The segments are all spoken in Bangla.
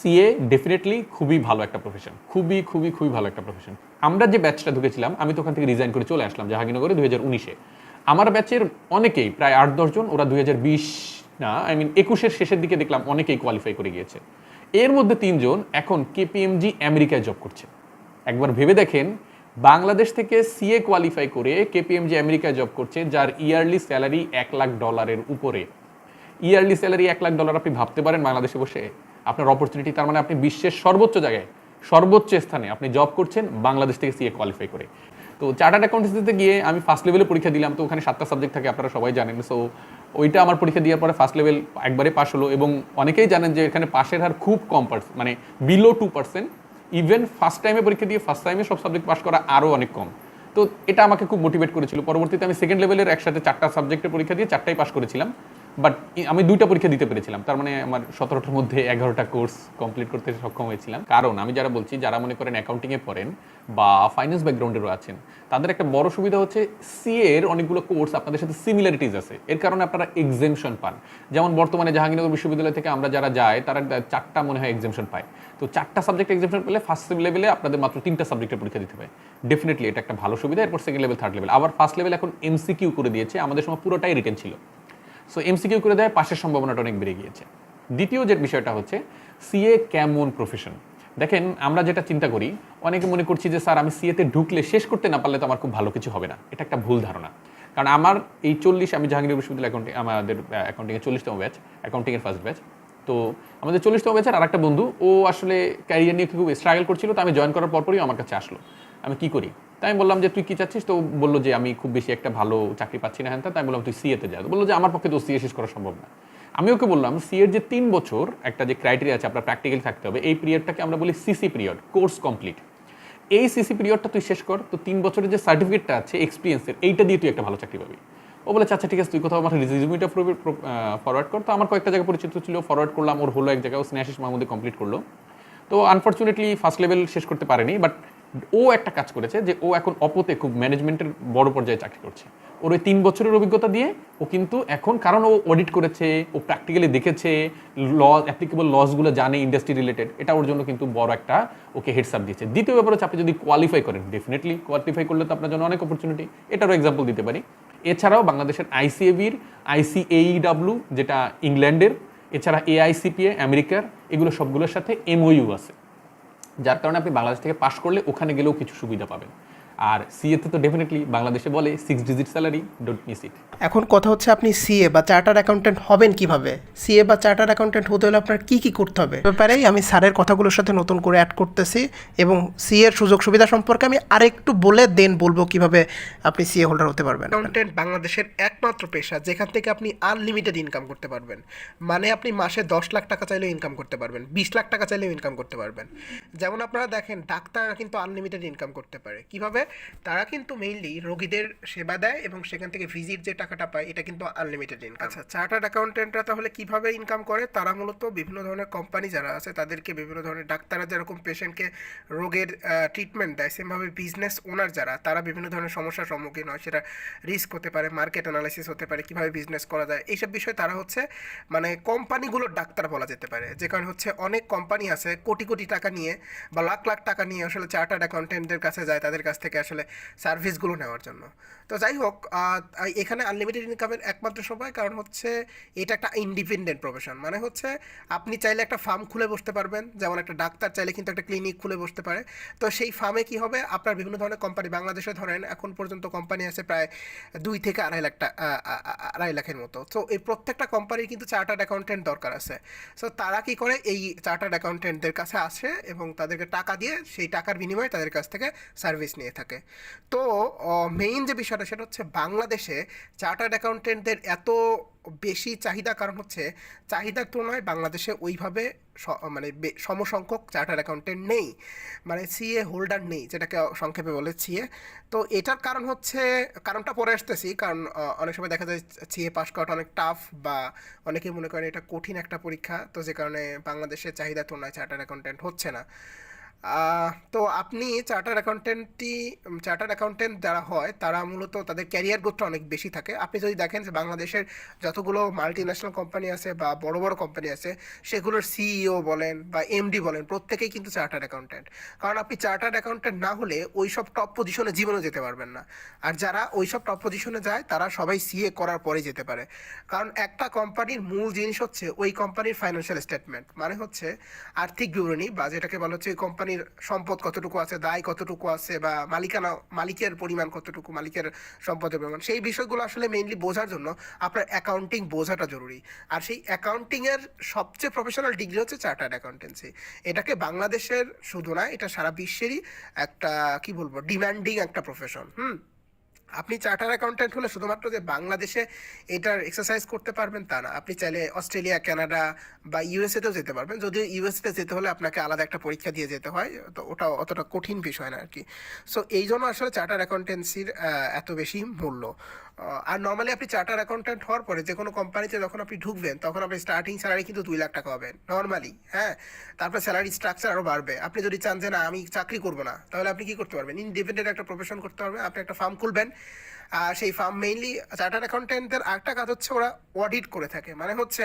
সিএ ডেফিনেটলি খুবই ভালো একটা প্রফেশন খুবই খুবই খুবই ভালো একটা প্রফেশন আমরা যে ব্যাচটা ঢুকেছিলাম, আমি তো ওখান থেকে রিজাইন করে চলে আসলাম জাহাঙ্গীরনগরে দুই হাজার উনিশে। আমার ব্যাচের অনেকেই, প্রায় আট দশজন ওরা দুই হাজার বিশ না আই মিন একুশের শেষের দিকে দেখলাম অনেকেই কোয়ালিফাই করে গিয়েছে। এর মধ্যে তিনজন এখন কেপিএমজি আমেরিকায় জব করছে। একবার ভেবে দেখেন, বাংলাদেশ থেকে সিএ কোয়ালিফাই করে কেপিএমজি আমেরিকায় জব করছে, যার ইয়ারলি স্যালারি এক লাখ ডলারের উপরে। ইয়ারলি স্যালারি এক লাখ ডলার আপনি ভাবতে পারেন বাংলাদেশে বসে? আপনার অপরচুনিটি তার মানে আপনি বিশ্বের সর্বোচ্চ জায়গায়, সর্বোচ্চ স্থানে আপনি জব করছেন, বাংলাদেশ থেকে সিএ কোয়ালিফাই করে। তো চার্টার্ড অ্যাকাউন্টেন্সিতে গিয়ে আমি ফার্স্ট লেভেলে পরীক্ষা দিলাম, তো ওখানে সাতটা সাবজেক্ট থাকে, আপনারা সবাই জানেন। সো ওইটা আমার পরীক্ষা দেওয়ার পরে ফার্স্ট লেভেল একবারে পাশ হলো এবং অনেকেই জানেন যে এখানে পাশের হার খুব কম পার্সেন্ট মানে below two percent even first টাইমে পরীক্ষা দিয়ে ফার্স্ট টাইমে সব সাবজেক্ট পাস করা আরও অনেক কম। তো এটা আমাকে খুব মোটিভেট করেছিল। পরবর্তীতে আমি সেকেন্ড লেভেলের একসাথে চারটা সাবজেক্টের পরীক্ষা দিয়ে চারটাই পাস করেছিলাম। বাট আমি দুইটা পরীক্ষা দিতে পেরেছিলাম। তার মানে আমার সতেরোটার মধ্যে এগারোটা কোর্স কমপ্লিট করতে সক্ষম হয়েছিলাম। কারণ আমি যারা বলছি, যারা মনে করেন অ্যাকাউন্টিংয়ে পড়েন বা ফাইন্যান্স ব্যাকগ্রাউন্ডেরও আছেন, তাদের একটা বড় সুবিধা হচ্ছে সিএ এর অনেকগুলো কোর্স আপনাদের সাথে সিমিলারিটিস আছে। এর কারণে আপনারা এক্সেমশন পান। যেমন বর্তমানে জাহাঙ্গীরনগর বিশ্ববিদ্যালয় থেকে আমরা যারা যাই তারা চারটা মনে হয় এক্সেমশন পায়। তো চারটা সাবজেক্ট এক্সেমশন পেলে ফার্স্ট লেভেলে আপনাদের মাত্র তিনটা সাবজেক্টের পরীক্ষা দিতে হয় ডেফিনেটলি এটা একটা ভালো সুবিধা, এরপর সেকেন্ড লেভেল থার্ড লেভেল আবার ফার্স্ট লেভেল এখন এমসিকিউ করে দিয়েছে। আমাদের সময় পুরোটাই রিটেন ছিল। সো এমসিকিউ করে দেয়, পাশের সম্ভাবনাটা অনেক বেড়ে গিয়েছে। দ্বিতীয় যে বিষয়টা হচ্ছে সিএ কেমন প্রফেশন দেখেন, আমরা যেটা চিন্তা করি, অনেকে মনে করছি যে, স্যার, আমি সিএতে ঢুকলে শেষ করতে না পারলে তো আমার খুব ভালো কিছু হবে না। এটা একটা ভুল ধারণা। কারণ আমার এই চল্লিশ, আমি জাহাঙ্গীর বিশ্ববিদ্যালয় অ্যাকাউন্টিং আমাদের অ্যাকাউন্টিংয়ের চল্লিশতম ব্যাচ অ্যাকাউন্টিংয়ের ফার্স্ট ব্যাচ তো আমাদের চল্লিশতম ব্যাচের আর একটা বন্ধু, ও আসলে ক্যারিয়ার নিয়ে খুব স্ট্রাগল করছিল, তো আমি জয়েন করার পরপরই আমার কাছে আসলো। আমি কি করি? তাই আমি বললাম যে, তুই কি চাচ্ছিস? তো বলল যে, আমি খুব বেশি একটা ভালো চাকরি পাচ্ছি না হ্যাঁ তাই বললাম, তুই সিএতে যা। বলল যে, আমার পক্ষে তো সিএ শেষ করা সম্ভব না। আমি ওকে বললাম সিএর যে তিন বছর, একটা যে ক্রাইটেরিয়া আছে, আপনার প্র্যাকটিক্যালি থাকতে হবে, এই পিরিয়ডটাকে আমরা বলি সিসি পিরিয়ড কোর্স কমপ্লিট এই সিসি পিরিয়ডটা তুই শেষ কর, তো তিন বছরের যে সার্টিফিকেটটা আছে এক্সপিরিয়েন্সের এইটা দিয়ে তুই একটা ভালো চাকরি পাবি। ও বলে আচ্ছা ঠিক আছে, তুই কোথাও আমার রিজিউমিটা ফরওয়ার্ড কর। তো আমার কয়েকটা জায়গায় পরিচিত ছিল ফরওয়ার্ড করলাম, ওর হলো এক জায়গায়, ও স্নেহাশিস মাহমুদে কমপ্লিট করল। তো আনফর্চুনেটলি ফার্স্ট লেভেল শেষ করতে পারেনি বাট ও একটা কাজ করেছে যে, ও এখন অপোতে খুব ম্যানেজমেন্টের বড় পর্যায়ে চাকরি করছে। ওর ওই তিন বছরের অভিজ্ঞতা দিয়ে ও কিন্তু এখন, কারণ ও অডিট করেছে, ও প্র্যাকটিক্যালি দেখেছে ল অ্যাপ্লিকেবল লসগুলো জানে ইন্ডাস্ট্রি রিলেটেড এটা ওর জন্য কিন্তু বড় একটা ওকে হেডসাপ দিয়েছে। দ্বিতীয় ব্যাপার হচ্ছে, আপনি যদি কোয়ালিফাই করেন ডেফিনেটলি কোয়ালিফাই করলে তো আপনার জন্য অনেক অপরচুনিটি এটারও এক্সাম্পল দিতে পারি। এছাড়াও বাংলাদেশের আইসিএবির আইসিএইডাব্লিউ E যেটা ইংল্যান্ডের, এছাড়া এআইসিপিএ, আমেরিকার, এগুলো সবগুলোর সাথে এমওইউ আছে। যার কারণে আপনি বাংলাদেশ থেকে পাশ করলে ওখানে গেলেও কিছু সুবিধা পাবেন। আর সিএতে তো ডেফিনেটলি বাংলাদেশে বলে six digit salary don't miss it এখন কথা হচ্ছে আপনি সিএ বা চার্টার অ্যাকাউন্টেন্ট হবেন কীভাবে? সিএ বা চার্টার অ্যাকাউন্টেন্ট হতে হলে আপনার কি কি করতে হবে? ব্যাপারেই আমি স্যারের কথাগুলোর সাথে নতুন করে অ্যাড করতেছি এবং সিএ এর সুযোগ সুবিধা সম্পর্কে আমি আরেকটু বলে দেন বলব কীভাবে আপনি সিএ হোল্ডার হতে পারবেন। অ্যাকাউন্টেন্ট বাংলাদেশের একমাত্র পেশা যেখান থেকে আপনি আনলিমিটেড ইনকাম করতে পারবেন। মানে আপনি মাসে দশ লাখ টাকা চাইলেও ইনকাম করতে পারবেন বিশ লাখ টাকা চাইলেও ইনকাম করতে পারবেন। যেমন আপনারা দেখেন ডাক্তাররা কিন্তু আনলিমিটেড ইনকাম করতে পারে। কীভাবে? তারা কিন্তু মেইনলি রোগীদের সেবা দেয় এবং সেখান থেকে ভিজিট যে টাকাটা পায়, এটা কিন্তু আনলিমিটেড ইনকাম আচ্ছা চার্টার্ড অ্যাকাউন্টেন্টরা তাহলে কীভাবে ইনকাম করে? তারা মূলত বিভিন্ন ধরনের কোম্পানি যারা আছে, তাদেরকে বিভিন্ন ধরনের ডাক্তাররা যেরকম পেশেন্টকে রোগের ট্রিটমেন্ট দেয়, সেমভাবে বিজনেস ওনার যারা, তারা বিভিন্ন ধরনের সমস্যার সম্মুখীন হয়। সেটা রিস্ক হতে পারে মার্কেট অ্যানালাইসিস হতে পারে, কীভাবে বিজনেস করা যায়, এইসব বিষয়ে তারা হচ্ছে মানে কোম্পানিগুলোর ডাক্তার বলা যেতে পারে। যে কারণে হচ্ছে অনেক কোম্পানি আছে, কোটি কোটি টাকা নিয়ে বা লাখ লাখ টাকা নিয়ে আসলে চার্টার্ড অ্যাকাউন্টেন্টদের কাছে যায়, তাদের কাছ থেকে আসলে সার্ভিসগুলো নেওয়ার জন্য। তো যাই হোক এখানে আনলিমিটেড ইনকামের একমাত্র সময় কারণ হচ্ছে এটা একটা ইন্ডিপেন্ডেন্ট প্রফেশন মানে হচ্ছে আপনি চাইলে একটা ফার্ম খুলে বসতে পারবেন, যেমন একটা ডাক্তার চাইলে কিন্তু একটা ক্লিনিক খুলে বসতে পারে। তো সেই ফার্মে কি হবে? আপনার বিভিন্ন ধরনের কোম্পানি বাংলাদেশে ধরেন এখন পর্যন্ত কোম্পানি আছে প্রায় দুই থেকে আড়াই লাখ টা- আ- আ- আ- আড়াই লাখের মতো। তো এই প্রত্যেকটা কোম্পানির কিন্তু চার্টার্ড অ্যাকাউন্টেন্ট দরকার আছে। সো তারা কি করে? এই চার্টার্ড অ্যাকাউন্টেন্টদের কাছে আসে এবং তাদেরকে টাকা দিয়ে সেই টাকার বিনিময়ে তাদের কাছ থেকে সার্ভিস নিয়ে থাকে। তো মেইন যে বিষয়টা সেটা হচ্ছে বাংলাদেশে চার্টার্ড অ্যাকাউন্টেন্টদের এত বেশি চাহিদা, কারণ হচ্ছে চাহিদার তুলনায় বাংলাদেশে ওইভাবে মানে সমসংখ্যক চার্টার্ড অ্যাকাউন্টেন্ট নেই। মানে সিএ হোল্ডার নেই, যেটাকে সংক্ষেপে বলে সিএ তো এটার কারণ হচ্ছে, কারণটা পরে আসতেছি, কারণ অনেক সময় দেখা যায় সিএ পাস করাটা অনেক টাফ বা অনেকে মনে করেন এটা কঠিন একটা পরীক্ষা। তো যে কারণে বাংলাদেশের চাহিদার তুলনায় চার্টার্ড অ্যাকাউন্টেন্ট হচ্ছে না। তো আপনি চার্টার অ্যাকাউন্টেন্টটি চার্টার অ্যাকাউন্টেন্ট যারা হয়, তারা মূলত তাদের ক্যারিয়ার গ্রোথটা অনেক বেশি থাকে। আপনি যদি দেখেন যে বাংলাদেশের যতগুলো মাল্টি ন্যাশনাল কোম্পানি আছে বা বড় বড় কোম্পানি আছে, সেগুলোর সিইও বলেন বা এমডি বলেন, প্রত্যেকেই কিন্তু চার্টার অ্যাকাউন্টেন্ট কারণ আপনি চার্টার অ্যাকাউন্টেন্ট না হলে ওই সব টপ পজিশনে জীবনে যেতে পারবেন না। আর যারা ওই সব টপ পজিশনে যায়, তারা সবাই সিএ করার পরে যেতে পারে। কারণ একটা কোম্পানির মূল জিনিস হচ্ছে ওই কোম্পানির ফাইন্যান্সিয়াল স্টেটমেন্ট মানে হচ্ছে আর্থিক বিবরণী বা যেটাকে বলা হচ্ছে ওই কোম্পানির সম্পদ কতটুকু আছে, দায় কতটুকু আছে বা মালিকানা, মালিকের পরিমাণ কতটুকু, মালিকের সম্পদের পরিমাণ, সেই বিষয়গুলো আসলে মেইনলি বোঝার জন্য আপনার অ্যাকাউন্টিং বোঝাটা জরুরি। আর সেই অ্যাকাউন্টিংয়ের সবচেয়ে প্রফেশনাল ডিগ্রি হচ্ছে চার্টার্ড অ্যাকাউন্টেন্সি এটাকে বাংলাদেশের, শুধু না, এটা সারা বিশ্বেরই একটা, কি বলব ডিম্যান্ডিং একটা প্রফেশন হুম? আপনি চার্টার অ্যাকাউন্টেন্ট হলে শুধুমাত্র যে বাংলাদেশে এটার এক্সারসাইজ করতে পারবেন তা না। আপনি চাইলে অস্ট্রেলিয়া, কানাডা বা ইউএসএতেও যেতে পারবেন। যদি ইউএসএতে যেতে হলে আপনাকে আলাদা একটা পরীক্ষা দিয়ে যেতে হয়, তো ওটা অতটা কঠিন বিষয় না আর কি। সো এই জন্য আসলে চার্টার অ্যাকাউন্টেন্সির এত বেশি মূল্য। আর নর্মালি আপনি চার্টার অ্যাকাউন্টেন্ট হওয়ার পরে যে কোনো কোম্পানিতে যখন আপনি ঢুকবেন, তখন আপনি স্টার্টিং স্যালারি কিন্তু দুই লাখ টাকা পাবেন নর্মালি হ্যাঁ? তারপর স্যালারি স্ট্রাকচার আরও বাড়বে। আপনি যদি চান যে না, আমি চাকরি করব না, তাহলে আপনি কি করতে পারবেন? ইন্ডিপেন্ডেন্ট একটা প্রফেশন করতে পারবেন, আপনি একটা ফার্ম খুলবেন। আর সেই ফার্ম মেইনলি চার্টার অ্যাকাউন্টেন্টদের আরেকটা কাজ হচ্ছে ওরা অডিট করে থাকে। মানে হচ্ছে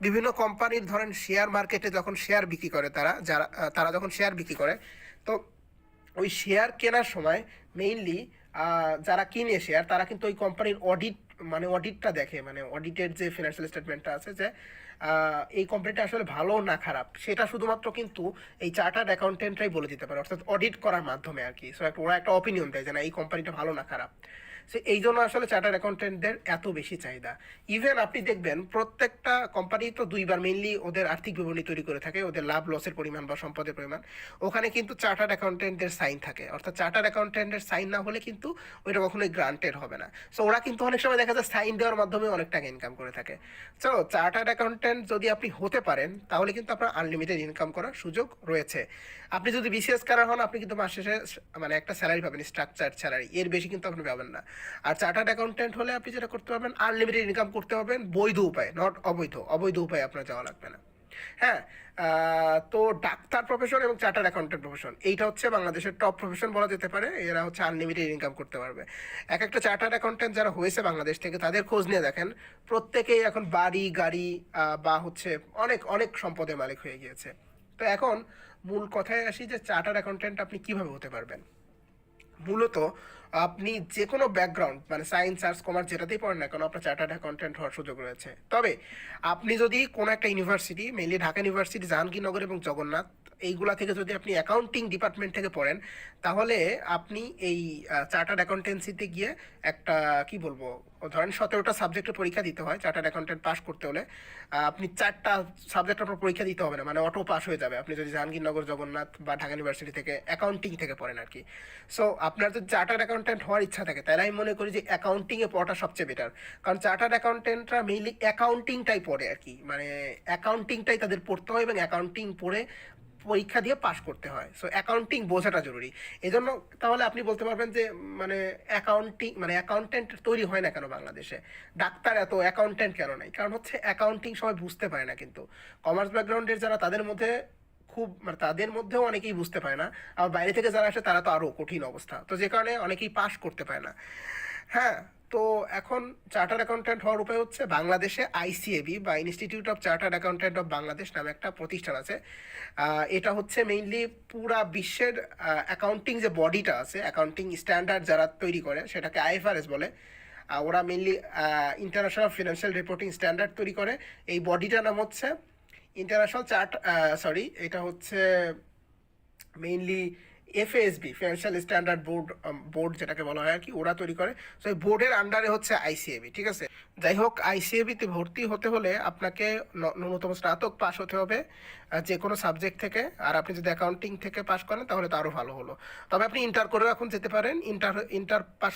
বিভিন্ন কোম্পানির ধরেন শেয়ার মার্কেটে যখন শেয়ার বিক্রি করে তারা, যারা তারা যখন শেয়ার বিক্রি করে, তো ওই শেয়ার কেনার সময় মেইনলি যারা কিনে শেয়ার তারা কিন্তু ওই কোম্পানির অডিট মানে অডিটটা দেখে মানে অডিটের যে ফিনান্সিয়াল স্টেটমেন্টটা আছে যে এই কোম্পানিটা আসলে ভালো না খারাপ, সেটা শুধুমাত্র কিন্তু এই চার্টার্ড অ্যাকাউন্টেন্টরাই বলে দিতে পারে, অর্থাৎ অডিট করার মাধ্যমে আর কি। সো একটা, ওরা একটা অপিনিয়ন দেয় যে, না, এই কোম্পানিটা ভালো না খারাপ। সো এই জন্য আসলে চার্টার্ড অ্যাকাউন্টেন্টদের এত বেশি চাহিদা। ইভেন আপনি দেখবেন প্রত্যেকটা কোম্পানি তো দুইবার মেইনলি ওদের আর্থিক বিবরণী তৈরি করে থাকে, ওদের লাভ লসের পরিমাণ বা সম্পদের পরিমাণ। ওখানে কিন্তু চার্টার্ড অ্যাকাউন্টেন্টদের সাইন থাকে। অর্থাৎ চার্টার্ড অ্যাকাউন্টেন্টের সাইন না হলে কিন্তু ওইটা কখনোই গ্রান্টেড হবে না। সো ওরা কিন্তু অনেক সময় দেখা যায় সাইন দেওয়ার মাধ্যমে অনেক টাকা ইনকাম করে থাকে। সো চার্টার্ড অ্যাকাউন্টেন্ট যদি আপনি হতে পারেন, তাহলে কিন্তু আপনার আনলিমিটেড ইনকাম করার সুযোগ রয়েছে। আপনি যদি বিসিএস কারার হন, আপনি কিন্তু মাস শেষে মানে একটা স্যালারি পাবেন স্ট্রাকচার স্যালারি এর বেশি কিন্তু আপনি পাবেন না। আর চার্টার্ড অ্যাকাউন্টেন্ট হলে আপনি যেটা করতে পারবেন আনলিমিটেড ইনকাম করতে পারবেন, বৈধ উপায় নট অবৈধ অবৈধ উপায় আপনার যাওয়া লাগবে না। হ্যাঁ তো ডাক্তার প্রফেশন এবং চার্টার্ড অ্যাকাউন্টেন্ট প্রফেশন এইটা হচ্ছে বাংলাদেশের টপ প্রফেশন বলা যেতে পারে, এরা হচ্ছে আনলিমিটেড ইনকাম করতে পারবে। এক একটা চার্টার্ড অ্যাকাউন্টেন্ট যারা হয়েছে বাংলাদেশ থেকে, তাদের খোঁজ নিয়ে দেখেন, প্রত্যেকেই এখন বাড়ি, গাড়ি বা হচ্ছে অনেক অনেক সম্পদের মালিক হয়ে গিয়েছে। তো এখন মূল কথায় আসি যে চার্টার্ড অ্যাকাউন্টেন্ট আপনি কীভাবে হতে পারবেন? মূলত আপনি যে কোনো ব্যাকগ্রাউন্ড মানে সায়েন্স আর্টস কমার্স যেটাতেই পড়েন না কেন, আপনার চার্টার্ড অ্যাকাউন্টেন্ট হওয়ার সুযোগ রয়েছে। তবে আপনি যদি কোনো একটা university mainly Dhaka university Jahangirnagar এবং জগন্নাথ এইগুলা থেকে যদি আপনি অ্যাকাউন্টিং ডিপার্টমেন্ট থেকে পড়েন, তাহলে আপনি এই চার্টার্ড অ্যাকাউন্টেন্সিতে গিয়ে একটা, কি বলব, ধরেন সতেরোটা সাবজেক্টের পরীক্ষা দিতে হয় চার্টার্ড অ্যাকাউন্টেন্ট পাস করতে হলে আপনি চারটা সাবজেক্ট আপনার পরীক্ষা দিতে হবে না মানে অটো পাস হয়ে যাবে। আপনি যদি জাহাঙ্গীরনগর, জগন্নাথ বা ঢাকা ইউনিভার্সিটি থেকে অ্যাকাউন্টিং থেকে পড়েন আর কি সো আপনার যদি চার্টার্ড অ্যাকাউন্টেন্ট হওয়ার ইচ্ছা থাকে, তাহলে আমি মনে করি যে অ্যাকাউন্টিংয়ে পড়াটা সবচেয়ে বেটার কারণ চার্টার্ড অ্যাকাউন্টেন্টরা মেইনলি অ্যাকাউন্টিংটাই পড়ে আর কি মানে অ্যাকাউন্টিংটাই তাদের পড়তে হয় এবং অ্যাকাউন্টিং পড়ে পরীক্ষা দিয়ে পাশ করতে হয়। সো অ্যাকাউন্টিং বোঝাটা জরুরি। এই জন্য তাহলে আপনি বলতে পারবেন যে মানে অ্যাকাউন্টিং মানে অ্যাকাউন্টেন্ট তৈরি হয় না কেন বাংলাদেশে? ডাক্তার এত অ্যাকাউন্টেন্ট কেন নাই? কারণ হচ্ছে অ্যাকাউন্টিং সবাই বুঝতে পারে না কিন্তু। কমার্স ব্যাকগ্রাউন্ডের যারা তাদের মধ্যে খুব মানে তাদের মধ্যেও অনেকেই বুঝতে পারে না। আর বাইরে থেকে যারা আসে তারা তো আরও কঠিন অবস্থা। তো যে কারণে অনেকেই পাশ করতে পারে না। হ্যাঁ তো এখন চার্টার্ড অ্যাকাউন্ট্যান্ট হওয়ার উপায় হচ্ছে বাংলাদেশে আইসিএবি বা institute of chartered accountant of Bangladesh নামে একটা প্রতিষ্ঠান আছে। এটা হচ্ছে মেইনলি পুরা বিশ্বের অ্যাকাউন্টিং যে বডিটা আছে অ্যাকাউন্টিং স্ট্যান্ডার্ড যারা তৈরি করে, সেটাকে আইএফআরএস বলে। ওরা mainly international financial reporting standard তৈরি করে। এই বডিটার নাম হচ্ছে ইন্টারন্যাশনাল চার্ট সরি এটা হচ্ছে mainly FSB financial standard board board যেটাকে বলা হয় আর কি, ওরা তৈরি করে। সো এই বোর্ডের আন্ডারে হচ্ছে আইসিএবি ঠিক আছে? যাই হোক আইসিএবিতে ভর্তি হতে হলে আপনাকে ন্যূনতম স্নাতক পাশ হতে হবে যে কোনো সাবজেক্ট থেকে। আর আপনি যদি অ্যাকাউন্টিং থেকে পাস করেন, তাহলে তো আরও ভালো হলো। তবে আপনি ইন্টার করেও এখন যেতে পারেন। ইন্টার ইন্টার পাস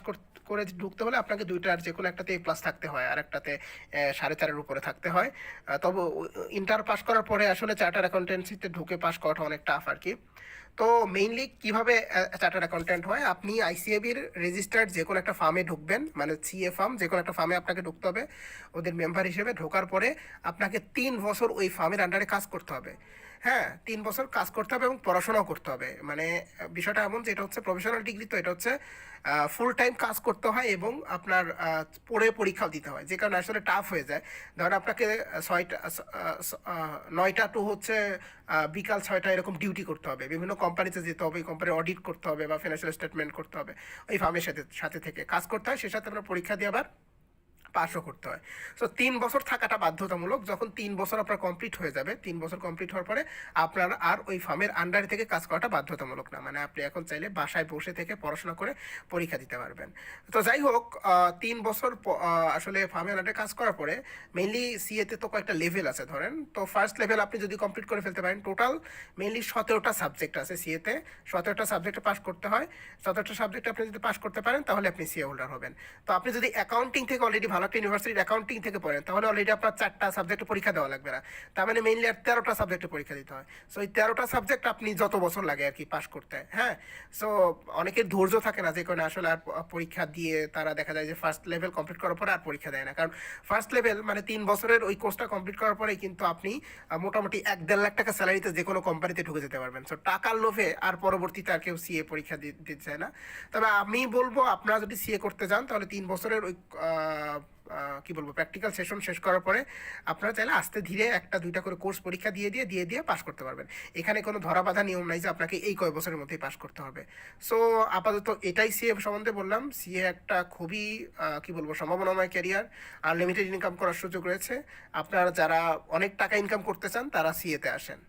করে ঢুকতে হলে আপনাকে দুইটার যে কোনো একটাতে এ প্লাস থাকতে হয়, আর একটাতে সাড়ে চারের উপরে থাকতে হয়। তবে ইন্টার পাস করার পরে আসলে চার্টার অ্যাকাউন্টেন্সিতে ঢুকে পাস করাটা অনেক টাফ আর কি। তো মেইনলি কীভাবে চার্টার অ্যাকাউন্টেন্ট হয়, আপনি আইসিএবির রেজিস্টার্ড যে কোনো একটা ফার্মে ঢুকবেন মানে সিএ ফার্ম যে কোনো একটা ফার্মে আপনাকে ঢুকতে হবে, ওদের মেম্বার হিসেবে ঢোকার পরে আপনাকে তিন বছর ওই ফার্মের আন্ডারে কাজ করতে হবে। হ্যাঁ তিন বছর কাজ করতে হবে এবং পড়াশোনাও করতে হবে। মানে বিষয়টা এমন যে এটা হচ্ছে প্রফেশনাল ডিগ্রি তো এটা হচ্ছে ফুল টাইম কাজ করতে হয় এবং আপনার পড়ে পরীক্ষাও দিতে হয়। যে কারণে আসলে টাফ হয়ে যায়। ধরেন আপনাকে ছয়টা নয়টা টু হচ্ছে বিকাল ছয়টা এরকম ডিউটি করতে হবে। বিভিন্ন কোম্পানিতে যেতে হবে কোম্পানির অডিট করতে হবে বা ফিনান্সিয়াল স্টেটমেন্ট করতে হবে। ওই ফার্মের সাথে সাথে থেকে কাজ করতে হয়, সে সাথে আপনার পরীক্ষা দিয়ে আবার পাসও করতে হয়। সো তিন বছর থাকাটা বাধ্যতামূলক। যখন তিন বছর আপনার কমপ্লিট হয়ে যাবে, তিন বছর কমপ্লিট হওয়ার পরে আপনার আর ওই ফার্মের আন্ডারে থেকে কাজ করাটা বাধ্যতামূলক না। মানে আপনি এখন চাইলে বাসায় বসে থেকে পড়াশোনা করে পরীক্ষা দিতে পারবেন। তো যাই হোক তিন বছর আসলে ফার্মের আন্ডারে কাজ করার পরে মেইনলি সিএতে তো কয়েকটা লেভেল আছে ধরেন। তো ফার্স্ট লেভেল আপনি যদি কমপ্লিট করে ফেলতে পারেন টোটাল মেইনলি সতেরোটা সাবজেক্ট আছে সিএতে সতেরোটা সাবজেক্টে পাস করতে হয়। সতেরোটা সাবজেক্ট আপনি যদি পাস করতে পারেন, তাহলে আপনি সিএ হোল্ডার হবেন। তো আপনি যদি অ্যাকাউন্টিং থেকে অলরেডি ভালো একটা ইউনিভার্সিটির অ্যাকাউন্টিং থেকে পড়েন, তাহলে অলরেডি আপনার চারটা সাবজেক্টে পরীক্ষা দেওয়া লাগবে না। তার মানে মেইনলি আর তেরোটা সাবজেক্টে পরীক্ষা দিতে হয়। সো এই তেরোটা সাবজেক্ট আপনি যত বছর লাগে আর কি পাস করতে হ্যাঁ? সো অনেকের ধৈর্য থাকে না যে কারণে আসলে আর পরীক্ষা দিয়ে তারা দেখা যায় যে ফার্স্ট লেভেল কমপ্লিট করার পরে আর পরীক্ষা দেয় না। কারণ ফার্স্ট লেভেল মানে তিন বছরের ওই কোর্সটা কমপ্লিট করার পরেই কিন্তু আপনি মোটামুটি এক দেড় লাখ টাকা স্যালারিতে যে কোনো কোম্পানিতে ঢুকে যেতে পারবেন। সো টাকার লোভে আর পরবর্তীতে আর কেউ সিএ পরীক্ষা দিতে চায় না। তবে আমি বলব, আপনারা যদি সিএ করতে যান, তাহলে তিন বছরের ওই কি বলব প্র্যাকটিক্যাল সেশন শেষ করার পরে আপনারা চাইলে আস্তে ধীরে একটা, দুইটা করে কোর্স পরীক্ষা দিয়ে দিয়ে দিয়ে দিয়ে পাশ করতে পারবেন। এখানে কোনো ধরা বাঁধা নিয়ম নাই যে আপনাকে এই কয় বছরের মধ্যেই পাশ করতে হবে। সো আপাতত এটাই সিএ সম্বন্ধে বললাম। সিএ একটা খুবই কি বলব, সম্ভাবনাময় ক্যারিয়ার আর লিমিটেড ইনকাম করার সুযোগ রয়েছে। আপনারা যারা অনেক টাকা ইনকাম করতে চান, তারা সিএতে আসেন।